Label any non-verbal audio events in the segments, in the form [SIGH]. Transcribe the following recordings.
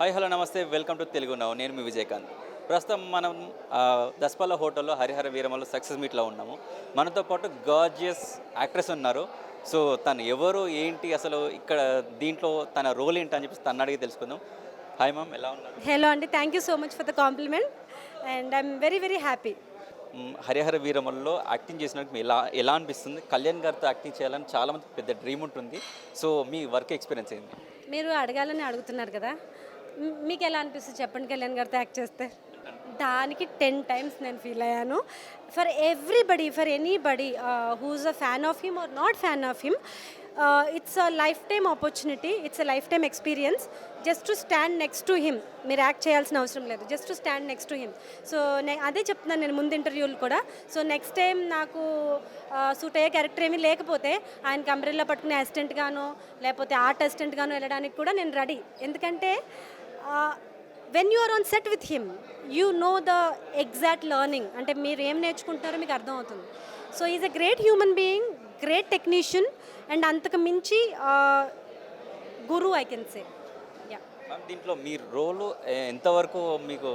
Hi hello నమస్తే. Welcome to Telugu now నేను మీ విజయకాంత్. ప్రస్తుతం మనం దస్పల్ల హోటల్లో హరిహర వీరమలో సక్సెస్ మీట్లో ఉన్నాము. మనతో పాటు గార్జియస్ యాక్ట్రెస్ ఉన్నారు. సో తను ఎవరు ఏంటి అసలు ఇక్కడ దీంట్లో తన రోల్ ఏంటి అని చెప్పి తను అడిగి తెలుసుకుందాం. హాయ్ మ్యామ్ ఎలా ఉన్నారు? హలో అండి. Thank you so much for the compliment and I'm very very happy Harihara వీరమల్లో acting చేసినట్టు ఎలా ఎలా అనిపిస్తుంది? కళ్యాణ్ గారితో యాక్టింగ్ చేయాలని చాలామంది పెద్ద డ్రీమ్ ఉంటుంది. సో మీ వర్క్ ఎక్స్పీరియన్స్ ఏంది మీరు అడగాలని అడుగుతున్నారు కదా. మీకు ఎలా అనిపిస్తుంది చెప్పండి కళ్యాణ్ గారితో యాక్ట్ చేస్తే? దానికి టెన్ టైమ్స్ నేను ఫీల్ అయ్యాను. For everybody for anybody whose a fan of him or not fan of him it's a lifetime opportunity it's a lifetime experience just to stand next to him మీరు act చేయాల్సిన అవసరం లేదు. Just to stand next to him so నే అదే చెప్తున్నాను నేను ముందు ఇంటర్వ్యూలు కూడా. సో నెక్స్ట్ టైం నాకు సూట్ అయ్యే క్యారెక్టర్ ఏమీ లేకపోతే ఆయనకి అంబ్రెల్లా పట్టుకునే అసిస్టెంట్గానో లేకపోతే ఆర్ట్ అసిస్టెంట్గానో వెళ్ళడానికి కూడా నేను రెడీ ఎందుకంటే when you are on set with him you know the exact learning అంటే మీరు ఏం నేర్చుకుంటారో మీకు అర్థమవుతుంది. So is a great human being great technician and అంతకు మించి గురు ఐ కెన్ సే దీంట్లో మీ రోల్ ఎంతవరకు మీకు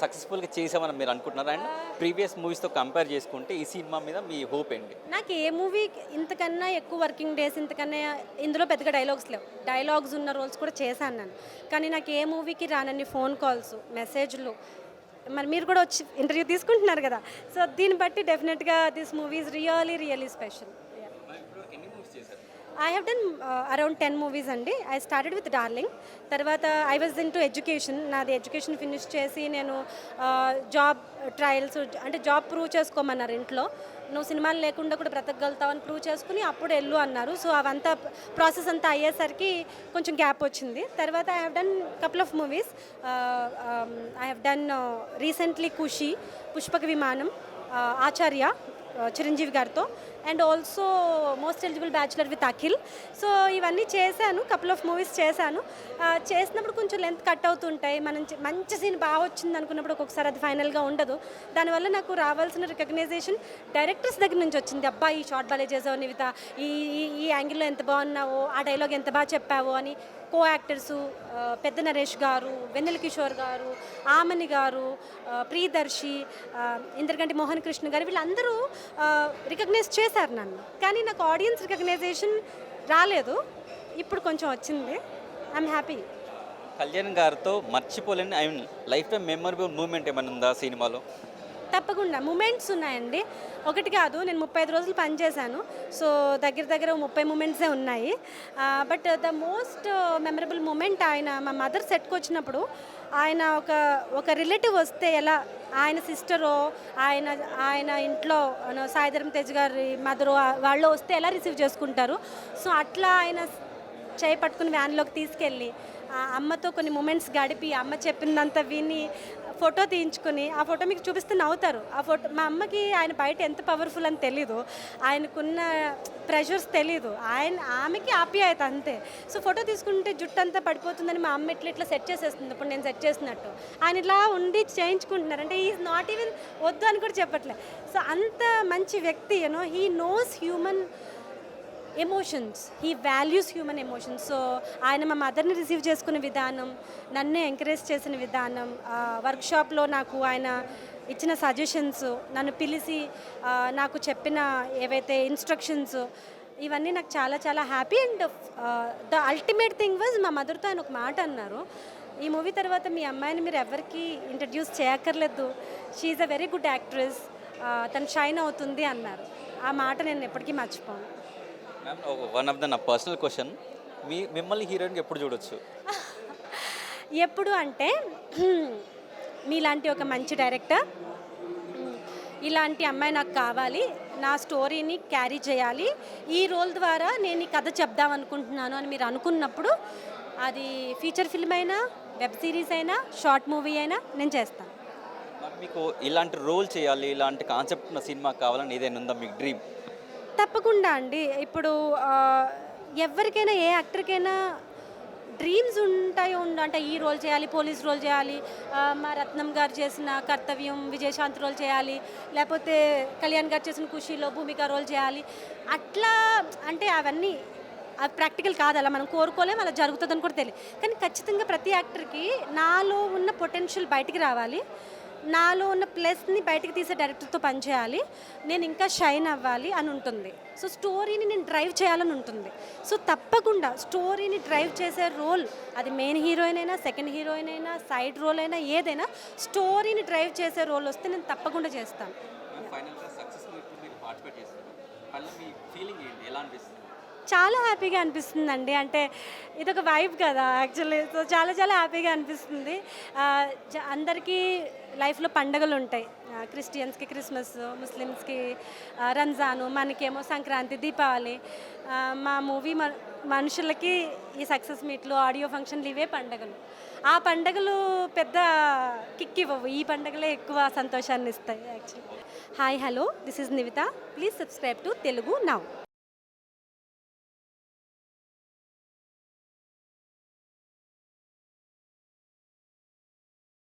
సక్సెస్ఫుల్గా చేసామని మీరు అనుకుంటున్నారు? అండ్ ప్రీవియస్ మూవీస్తో కంపేర్ చేసుకుంటే ఈ సినిమా మీద మీ హోప్ ఏంటి? నాకు ఏ మూవీ ఇంతకన్నా ఎక్కువ వర్కింగ్ డేస్ ఇంతకన్నా ఇందులో పెద్దగా డైలాగ్స్ లేవు. డైలాగ్స్ ఉన్న రోల్స్ కూడా చేశాను నేను. కానీ నాకు ఏ మూవీకి రానన్ని ఫోన్ కాల్స్ మెసేజ్లు మరి మీరు కూడా వచ్చి ఇంటర్వ్యూ తీసుకుంటున్నారు కదా. సో దీన్ని బట్టి డెఫినెట్గా this movies really really special I have done around ten movies అండి. ఐ స్టార్టెడ్ విత్ డార్లింగ్ తర్వాత I was in to education నాది ఎడ్యుకేషన్ ఫినిష్ చేసి నేను జాబ్ ట్రయల్స్ అంటే జాబ్ ప్రూవ్ చేసుకోమన్నారు ఇంట్లో. నువ్వు సినిమాలు లేకుండా కూడా బ్రతకగలుగుతావు అని ప్రూవ్ చేసుకుని అప్పుడు వెళ్ళు అన్నారు. సో అవంతా ప్రాసెస్ అంతా అయ్యేసరికి కొంచెం గ్యాప్ వచ్చింది. తర్వాత I have done couple of movies I have done recently Khushi Pushpaka Vimanam Acharya Chiranjeevi గారితో. And also most eligible bachelor with Akhil. So ఇవన్నీ చేశాను కపుల్ ఆఫ్ మూవీస్ చేశాను. చేసినప్పుడు కొంచెం లెంత్ కట్ అవుతుంటాయి. మనం మంచి సీన్ బాగా వచ్చింది అనుకున్నప్పుడు ఒక్కొక్కసారి అది ఫైనల్గా ఉండదు. దానివల్ల నాకు రావాల్సిన రికగ్నైజేషన్ డైరెక్టర్స్ దగ్గర నుంచి వచ్చింది. అబ్బా ఈ షార్ట్ బాలే చేసావు నివిత. ఈ ఈ- ఈ యాంగిల్లో ఎంత బాగున్నావో ఆ డైలాగ్ ఎంత బాగా చెప్పావో అని కో యాక్టర్సు పెద్ద నరేష్ గారు వెన్నెల కిషోర్ గారు ఆమని గారు ప్రియదర్శి ఇంద్రగంటి మోహన్ కృష్ణ గారు వీళ్ళందరూ రికగ్నైజ్ చేసి చేశారు నన్ను. కానీ నాకు ఆడియన్స్ రికగ్నైజేషన్ రాలేదు. ఇప్పుడు కొంచెం వచ్చింది. ఐఎమ్ హ్యాపీ కళ్యాణ్ గారితో మర్చిపోలేని I mean lifetime memorable moment ఏమైనా ఉందా సినిమాలో? తప్పకుండా. మూమెంట్స్ ఉన్నాయండి. ఒకటి కాదు నేను ముప్పై ఐదు రోజులు పనిచేశాను సో దగ్గర దగ్గర ముప్పై మూమెంట్సే ఉన్నాయి. But the most memorable moment ఆయన మా మదర్ సెట్కి వచ్చినప్పుడు ఆయన ఒక ఒక రిలేటివ్ వస్తే ఎలా? ఆయన సిస్టరో ఆయన ఆయన ఇంట్లో సాయిధరం తేజ్ గారి మదరు వాళ్ళు వస్తే ఎలా రిసీవ్ చేసుకుంటారు? సో అట్లా ఆయన చేయి పట్టుకుని వ్యాన్లోకి తీసుకెళ్ళి ఆ అమ్మతో కొన్ని మూమెంట్స్ గడిపి అమ్మ చెప్పిందంతా విని ఫోటో తీయించుకుని ఆ ఫోటో మీకు చూపిస్తే నవ్వుతారు. ఆ ఫోటో మా అమ్మకి ఆయన బయట ఎంత పవర్ఫుల్ అని తెలీదు. ఆయనకున్న ప్రెషర్స్ తెలీదు. ఆయన ఆమెకి ఆప్యాయత అంతే. సో ఫోటో తీసుకుంటే జుట్టు అంతా పడిపోతుందని మా అమ్మ ఇట్లా ఇట్లా సెట్ చేసేస్తుంది. ఇప్పుడు నేను సెట్ చేసినట్టు. ఆయన ఇలా ఉండి చేయించుకుంటున్నారు. అంటే ఈజ్ నాట్ ఈవెన్ వద్దు అని కూడా చెప్పట్లే. సో అంత మంచి వ్యక్తి you know he knows human emotions he values human emotions so ఆయన మా మదర్ని రిసీవ్ చేసుకునే విధానం నన్ను ఎంకరేజ్ చేసిన విధానం వర్క్షాప్లో నాకు ఆయన ఇచ్చిన సజెషన్స్ నన్ను పిలిచి నాకు చెప్పిన ఏవైతే ఇన్స్ట్రక్షన్స్ ఇవన్నీ నాకు చాలా చాలా happy and the ultimate thing was మా మదర్తో ఆయన ఒక మాట అన్నారు. ఈ మూవీ తర్వాత మీ అమ్మాయిని మీరు ఎవరికి ఇంట్రడ్యూస్ చేయక్కర్లేదు. She's a very good actress తను షైన్ అవుతుంది అన్నారు. ఆ మాట నేను ఎప్పటికీ మర్చిపోను. మ్యామ్ వన్ ఆఫ్ ద నా పర్సనల్ క్వశ్చన్ మీ మిమ్మల్ని హీరోయిన్కి ఎప్పుడు చూడొచ్చు? [LAUGHS] ఎప్పుడు అంటే [CLEARS THROAT] మీలాంటి ఒక మంచి డైరెక్టర్. ఇలాంటి అమ్మాయి నాకు కావాలి. నా స్టోరీని క్యారీ చేయాలి. ఈ రోల్ ద్వారా నేను ఈ కథ చెప్దాం అనుకుంటున్నాను అని మీరు అనుకున్నప్పుడు అది ఫీచర్ ఫిల్మ్ అయినా వెబ్ సిరీస్ అయినా షార్ట్ మూవీ అయినా నేను చేస్తాను మీకు ఇలాంటి రోల్ చేయాలి ఇలాంటి కాన్సెప్ట్ ఉన్న సినిమా కావాలని ఏదైనా ఉందా మీకు డ్రీమ్? తప్పకుండా అండి. ఇప్పుడు ఎవరికైనా ఏ యాక్టర్కైనా డ్రీమ్స్ ఉంటాయి ఉండ అంటే ఈ రోల్ చేయాలి పోలీస్ రోల్ చేయాలి మా రత్నం గారు చేసిన కర్తవ్యం విజయశాంతి రోల్ చేయాలి లేకపోతే కళ్యాణ్ గారు చేసిన ఖుషీలో భూమిక రోల్ చేయాలి. అట్లా అంటే అవన్నీ అది ప్రాక్టికల్ కాదు అలా మనం కోరుకోలేము అలా జరుగుతుందని కూడా తెలియదు. కానీ ఖచ్చితంగా ప్రతి యాక్టర్కి నాలో ఉన్న పొటెన్షియల్ బయటికి రావాలి. నాలో ఉన్న ప్లస్ని బయటకు తీసే డైరెక్టర్తో పనిచేయాలి. నేను ఇంకా షైన్ అవ్వాలి అని ఉంటుంది. సో స్టోరీని నేను డ్రైవ్ చేయాలని ఉంటుంది. సో తప్పకుండా స్టోరీని డ్రైవ్ చేసే రోల్ అది మెయిన్ హీరోయిన్ అయినా సెకండ్ హీరోయిన్ అయినా సైడ్ రోల్ అయినా ఏదైనా స్టోరీని డ్రైవ్ చేసే రోల్ వస్తే నేను తప్పకుండా చేస్తాను. ఫైనల్గా సక్సెస్ పార్టిసిపేట్ ఫీలింగ్ ఎలా అనిపిస్తుంది? చాలా హ్యాపీగా అనిపిస్తుందండి. అంటే ఇదొక వైబ్ కదా యాక్చువల్లీ. సో చాలా చాలా హ్యాపీగా అనిపిస్తుంది. జ- అందరికీ లైఫ్లో పండగలు ఉంటాయి. క్రిస్టియన్స్కి క్రిస్మస్ ముస్లిమ్స్కి రంజాను మనకేమో సంక్రాంతి దీపావళి. మా మూవీ మ మనుషులకి ఈ సక్సెస్ మీట్లు ఆడియో ఫంక్షన్లు ఇవే పండగలు. ఆ పండగలు పెద్ద కిక్ ఇవ్వవు. ఈ పండగలే ఎక్కువ సంతోషాన్ని ఇస్తాయి actually. Hi hello. This is Nivitha. Please subscribe to Telugu now.